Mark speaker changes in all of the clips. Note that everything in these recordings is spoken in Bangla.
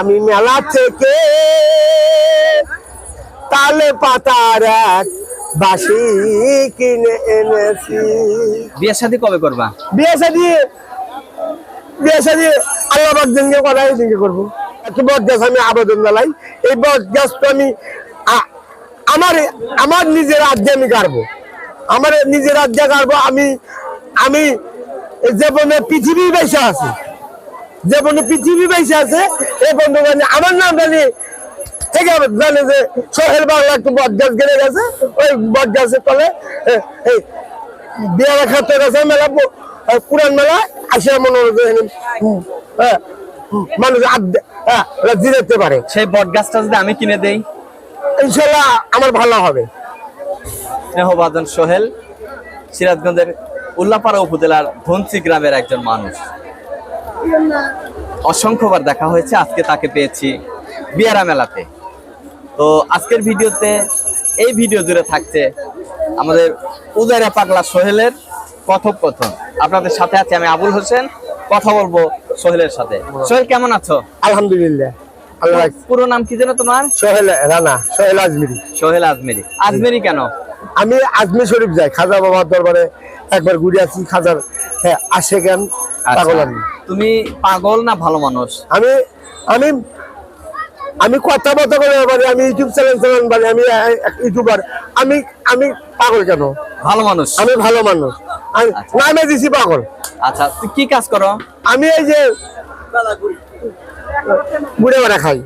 Speaker 1: আমি মেলা থেকে তালে পাতার এক বাসি কিনে এনেছি।
Speaker 2: বিয়ে শাদি কবে করবা?
Speaker 1: বিয়ে শাদি বিয়ে শাদি আল্লাহ বাদ দিনকে করাই দিনকে করব। একটু বট গাছ আমি আবেদন জানাই। এই বট গাছ তো আমি আমার আমার নিজের রাজ্যে আমি গাড়বো। আমার নিজের রাজ্যে গাড়বো আমি আমি যে পৃথিবী বেঁচে আছে। যে বনে পৃথিবী বেঁচে আছে এই বন্ধু জানি আমার নাম জানি আছে জানে যে সোহেল বাংলা একটু বট গাছ গেড়ে গেছে ওই বট গাছের তলে বিয়ার খাতে গেছে মেলা পুরান মেলা আসে মনে হচ্ছে হুম, হ্যাঁ, মানুষ জিরাতে পারে।
Speaker 2: সেই বট গাছটা যদি আমি কিনে দেই?
Speaker 1: ইনশাল্লাহ আমার ভালো হবে।
Speaker 2: স্নেহবাদন সোহেল সিরাজগঞ্জের উল্লাপাড়া উপজেলার ধনসি গ্রামের একজন মানুষ। অসংখ্যবার দেখা হয়েছে আজকে তাকে পেয়েছি বিয়ারা মেলাতে। তো আজকের ভিডিওতে এই ভিডিও জুড়ে থাকছে আমাদের উদয়রা পাগলা সোহেলের কথোপকথন। আপনাদের সাথে আছে আমি আবুল হোসেন কথা বলব সোহেলের সাথে। সোহেল কেমন আছো?
Speaker 1: আলহামদুলিল্লাহ।
Speaker 2: পুরো নাম কি যেন তোমার?
Speaker 1: সোহেল রানা সোহেল আজমিরি।
Speaker 2: সোহেল আজমেরি। আজমেরি কেন?
Speaker 1: আমি আজমির শরীফ যাই খাজা বাবার দরবারে একবার ঘুরে আছি খাজার হ্যাঁ, আসে কেন? পাগল
Speaker 2: আচ্ছা,
Speaker 1: আমি।
Speaker 2: তুমি পাগল না ভালো মানুষ?
Speaker 1: আমি আমি আমি কথা বলতে করে পারি আমি ইউটিউব চ্যানেল চালান পারি আমি ইউটিউবার। আমি আমি পাগল কেন?
Speaker 2: ভালো মানুষ।
Speaker 1: আমি ভালো মানুষ। আমি নামে দিছি পাগল।
Speaker 2: আচ্ছা তুই কি কাজ করো?
Speaker 1: আমি এই যে ঘুরে বেড়া খাই।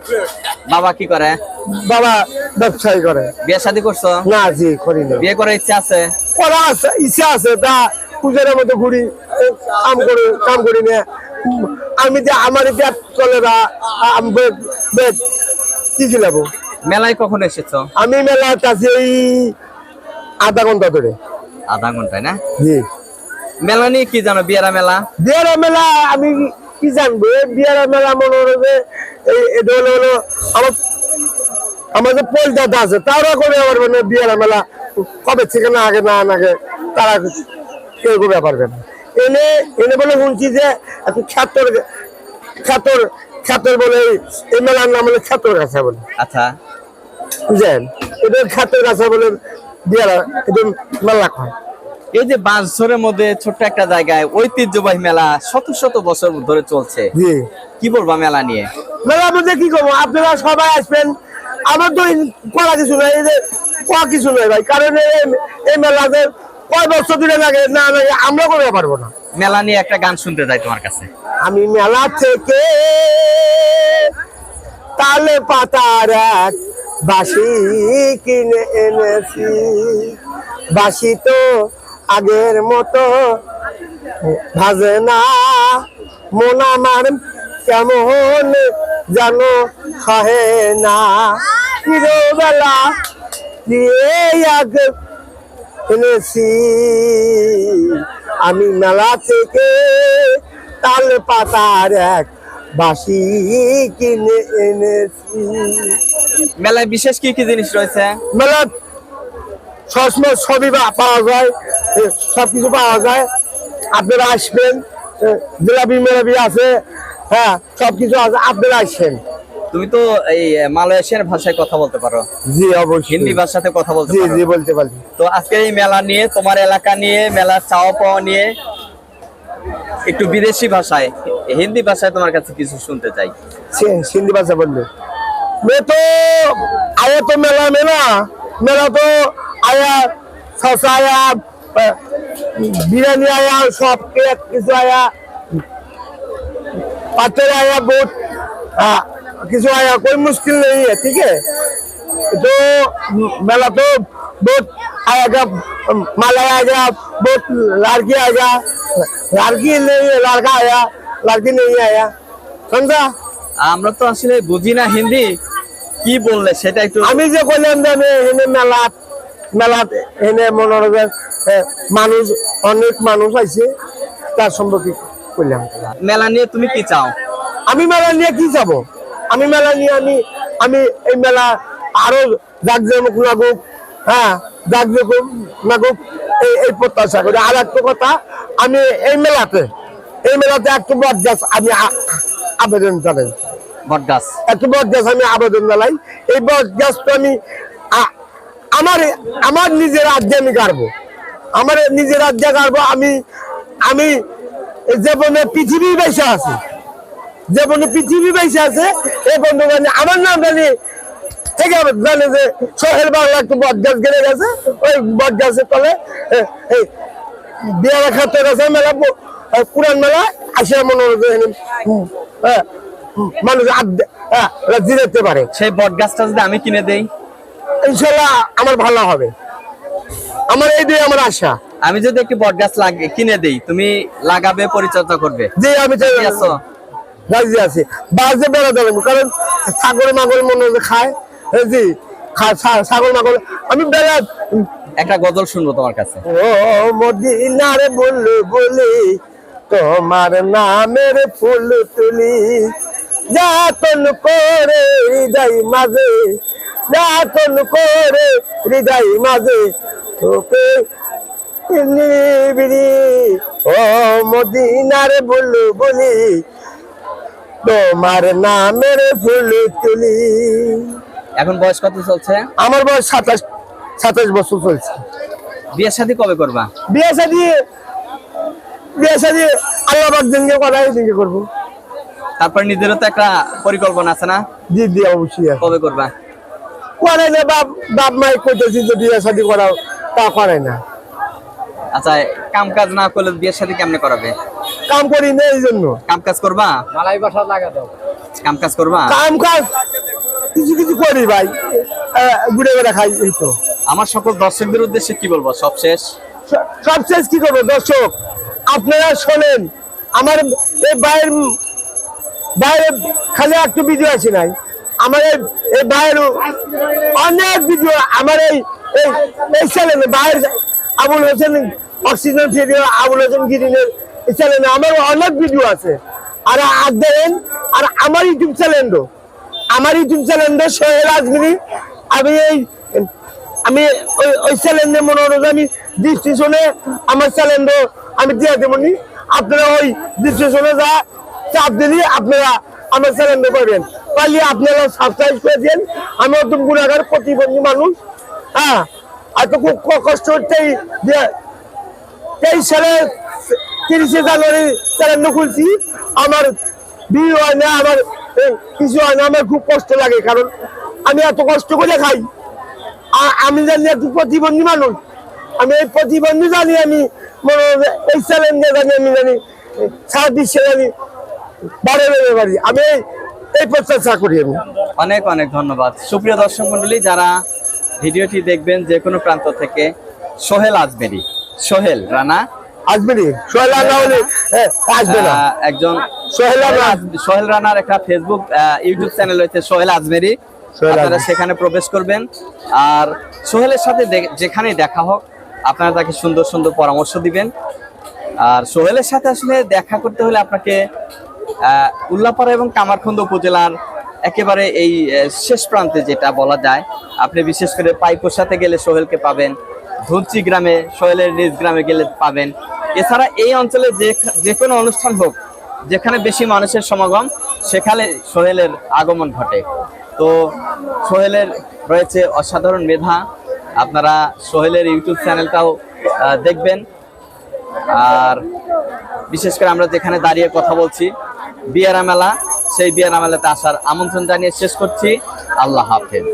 Speaker 2: বাবা কি করে?
Speaker 1: বাবা ব্যবসায়ী করে।
Speaker 2: বিয়ে শাদী করছ?
Speaker 1: না জি করি না
Speaker 2: বিয়ে করার ইচ্ছা আছে?
Speaker 1: করা আছে ইচ্ছা আছে তা পূজার মতো ঘুরি। কাম করি কাম করি না। আমি যে আমার পেট চলে না আ- আমি বে- বে- কি খিলাবো
Speaker 2: মেলায় কখন এসেছ?
Speaker 1: আমি মেলার কাছে এই আধা ঘণ্টা ধরে।
Speaker 2: আধা ঘন্টায় না?
Speaker 1: জি।
Speaker 2: মেলা নিয়ে কি জানো বিয়ারা মেলা?
Speaker 1: বিয়ারা মেলা আমি কি জানব? বিয়ারা মেলা মনে এই এটা হলো হলো আমার যে পোল দাদা আছে তারা করে আমার মানে বিয়ারা মেলা। কবে থেকে না আগে না আগে তারা কেউ করে। পারবে না এনে এনে বলে শুনছি যে এত খ্যাতর খ্যাতর খ্যাতর বলে এই- মেলার নাম হলো খ্যাতর গাছা বলে।
Speaker 2: আচ্ছা।
Speaker 1: বুঝলেন? এটা খ্যাতর গাছা বলে বিয়ারা এটা মেলা হয়
Speaker 2: এই যে বাঁশঝোরের মধ্যে ছোট্ট একটা জায়গায় ঐতিহ্যবাহী মেলা শত শত বছর ধরে চলছে। কি বলবা মেলা নিয়ে?
Speaker 1: মেলা মধ্যে কি করব? আপনারা সবাই আসবেন। আমার তো করা কিছু নাই এই যে করা কিছু নাই ভাই। কারণ এই- এই মেলাতে কয় বছর ধরে লাগে? না লাগে আমরা করতে পারব না।
Speaker 2: মেলা নিয়ে একটা গান শুনতে যাই তোমার কাছে।
Speaker 1: আমি মেলা থেকে তালে পাতার এক বাসি কিনে এনেছি। বাসি তো আগের মতো ভাজে না। মন আমার কেমন যেন সহে না। চিরবেলা দিয়ে আগে এনেছি। আমি মেলা থেকে তাল পাতার এক বাসি কিনে এনেছি।
Speaker 2: মেলায় বিশেষ কি কি জিনিস রয়েছে?
Speaker 1: মেলা সবসময় সবই পা- পাওয়া যায় সবকিছু পাওয়া যায়। আপনারা আসবেন জিলাপি মেলাপি আছে হ্যাঁ সবকিছু আছে আপনারা আসবেন
Speaker 2: তুমি তো এই মালয়েশিয়ার ভাষায় কথা বলতে পারো।
Speaker 1: জি অবশ্যই।
Speaker 2: হিন্দি ভাষাতে কথা বলতে
Speaker 1: জি জি বলতে পারি
Speaker 2: তো আজকে এই মেলা নিয়ে তোমার এলাকা নিয়ে মেলা চাওয়া পাওয়া নিয়ে একটু বিদেশি ভাষায় হিন্দি ভাষায় তোমার কাছে কিছু শুনতে চাই।
Speaker 1: হিন্দি ভাষা বললে মে তো আয়া তো মেলা মেলা। মেলা তো আয়া শশা আয়া বিরিয়ানি আয়া সব কিছু আয়া পাথর আয়া বুট হ্যাঁ। किसी आया कोई मुश्किल नहीं है ठीक है तो मेला तो बहुत आएगा माला आएगा बहुत लड़की आएगा लड़की नहीं है लड़का आया लड़की नहीं आया समझा
Speaker 2: আমরা তো আসলে বুঝি না হিন্দি কি বললে সেটা একটু
Speaker 1: আমি যে কইলাম যে আমি এখানে মেলাত মেলাত এনে মনোরঞ্জন এ, মানুষ অনেক মানুষ আছে তার সম্পর্কে কইলাম
Speaker 2: মেলা নিয়ে তুমি কি চাও
Speaker 1: আমি মেলা নিয়ে কি যাব আমি মেলা নিয়ে আমি আমি এই মেলা আরও জাকজমক লাগুক হ্যাঁ জাকজমক লাগুক এই এই প্রত্যাশা করি। আর একটা কথা আমি এই মেলাতে এই মেলাতে একটু বট গাছ আমি আবেদন জানাই।
Speaker 2: বট গাছ?
Speaker 1: এত বট গাছ আমি আবেদন জানাই। এই বট গাছ তো আমি আমার আমার নিজের রাজ্যে আমি গাড়বো। আমার নিজের রাজ্যে গাড়বো। আমি আমি যেমন পৃথিবী বেঁচে আছে। যেমন পৃথিবী বেঁচে আছে এই বন্ধু জানি আমার নাম জানি আছে জানে যে সোহেল বাংলা একটু বট গাছ গেড়ে গেছে ওই বট গাছের তলে বিয়ারা খাতে গেছে মেলা পুরান মেলা আসে মনে হ্যাঁ, মানুষ জিরাতে পারে।
Speaker 2: সেই বট গাছটা যদি আমি কিনে দেই?
Speaker 1: ইনশাল্লাহ আমার ভালো হবে। আমার এই দিয়ে আমার আশা।
Speaker 2: আমি যদি একটি বট গাছ লাগে কিনে দেই তুমি লাগাবে পরিচর্যা করবে?
Speaker 1: যে আমি
Speaker 2: আছো?
Speaker 1: রাজি আছি বাজে বেড়াতে লাগবে কারণ ছাগল মাগল মনে খায় জি ছাগল মাগল। আমি বেড়া
Speaker 2: একটা গজল শুনব তোমার কাছে।
Speaker 1: ও মদিনারে বললে বলি তোমার নামের ফুল তুলি। যাতন করে হৃদয় মাঝে যাতন করে হৃদয় মাঝে তোকে নিবিড়ি। ও মদিনারে বললে বলি তোমার নামের ফুল তুলি।
Speaker 2: এখন বয়স কত চলছে?
Speaker 1: আমার বয়স সাতাশ সাতাশ বছর চলছে।
Speaker 2: বিয়ের সাথে কবে করবা?
Speaker 1: বিয়ে শাদি বিয়ে শাদি আল্লাহ দিনকে করাই দিনকে করব।
Speaker 2: তারপর নিজেরও তো একটা পরিকল্পনা আছে না?
Speaker 1: জি জি অবশ্যই
Speaker 2: কবে করবা?
Speaker 1: করে না বাপ বাপ মাই কইতেছি যে বিয়ে শাদি করাও তা করে না।
Speaker 2: আচ্ছা কাম কাজ না করলে বিয়ের সাথে কেমনে করাবে?
Speaker 1: কাম করি না এই জন্য।
Speaker 2: কাম কাজ করবা?
Speaker 3: মালাই বাসা লাগা দাও।
Speaker 2: কাম কাজ করবা?
Speaker 1: কাম কাজ কিছু কিছু করি ভাই। ঘুরে বেড়া খাই এই তো।
Speaker 2: আমার সকল দর্শকদের উদ্দেশ্যে কি বলব? সব শেষ?
Speaker 1: স- সবশেষ কি করব? দর্শক আপনারা শোনেন আমার এই বাইরের বাইরে খালি একটু ভিডিও আছে নাই। আমার এই এই বাইরের অনেক ভিডিও আমার এই এই চ্যানেলে বাইরে আবুল হোসেন অক্সিজেন ভিডিও আবুল হোসেন গিরিনের চ্যানেলে আমার অনেক ভিডিও আছে। আর আর দেখেন, আর আমার ইউটিউব চ্যানেলও আমার ইউটিউব চ্যানেলটা সোহেল আজমিরি। আমি এই, আমি ওই ওই মনে হলো আমি ডিসক্রিপশনে আমার চ্যালেঞ্জ আমি দিয়ে দেবনি আপনারা ওই ডিসক্রিপশনে যা চাপ দিলি আপনারা আমার চ্যালেঞ্জ করবেন পারলে আপনারা সাবস্ক্রাইব করে দিন আমি একদম গুণাগার প্রতিবন্ধী মানুষ। হ্যাঁ আর তো খুব কষ্ট হচ্ছে এই সালে তিরিশে জানুয়ারি চ্যালেঞ্জ খুলছি। আমার বিয়ে হয় না, আমার কিছু হয় না, আমার খুব কষ্ট লাগে, কারণ আমি এত কষ্ট করে খাই। আমি জানি একটু প্রতিবন্ধী মানুষ। আমি এই প্রতিবন্ধী জানি, আমি মনে এই চ্যালেঞ্জে জানি, আমি জানি সারা বিশ্বে জানি বাড়ে বেড়ে পারি আমি এই- প্রচেষ্টা করি আমি।
Speaker 2: অনেক অনেক ধন্যবাদ। সুপ্রিয় দর্শক মন্ডলী যারা ভিডিওটি দেখবেন যে কোনো প্রান্ত থেকে, সোহেল আজমেরি। সোহেল, রানা।
Speaker 1: আসবে নি? সোহেল না হলে আসবে না।
Speaker 2: একজন
Speaker 1: সোহেল রানা।
Speaker 2: সোহেল রানার একটা Facebook YouTube channel Sohel Ajmeri.
Speaker 1: Sohel
Speaker 2: আপনারা সেখানে প্রবেশ করবেন। আর সোহেলের সাথে যেখানেই দেখা হোক আপনারা তাকে সুন্দর সুন্দর পরামর্শ দিবেন। আর সোহেলের সাথে আসলে দেখা করতে হলে আপনাকে উল্লাপাড়া এবং কামারখন্দ উপজেলার একেবারে এই শেষ প্রান্তে যেটা বলা যায় আপনি বিশেষ করে পাইপোর সাথে গেলে সোহেলকে পাবেন। ধুনচি গ্রামে সোহেলের নিজ গ্রামে গেলে পাবেন। এছাড়া এই অঞ্চলে যে যে কোনো অনুষ্ঠান হোক, যেখানে বেশি মানুষের সমাগম, সেখানে সোহেলের আগমন ঘটে। তো সোহেলের রয়েছে অসাধারণ মেধা। আপনারা সোহেলের ইউটিউব চ্যানেলটাও দেখবেন। আর বিশেষ করে আমরা যেখানে দাঁড়িয়ে কথা বলছি, বিয়ারা মেলা, সেই বিয়ারা মেলাতে আসার আমন্ত্রণ জানিয়ে শেষ করছি। আল্লাহ হাফেজ।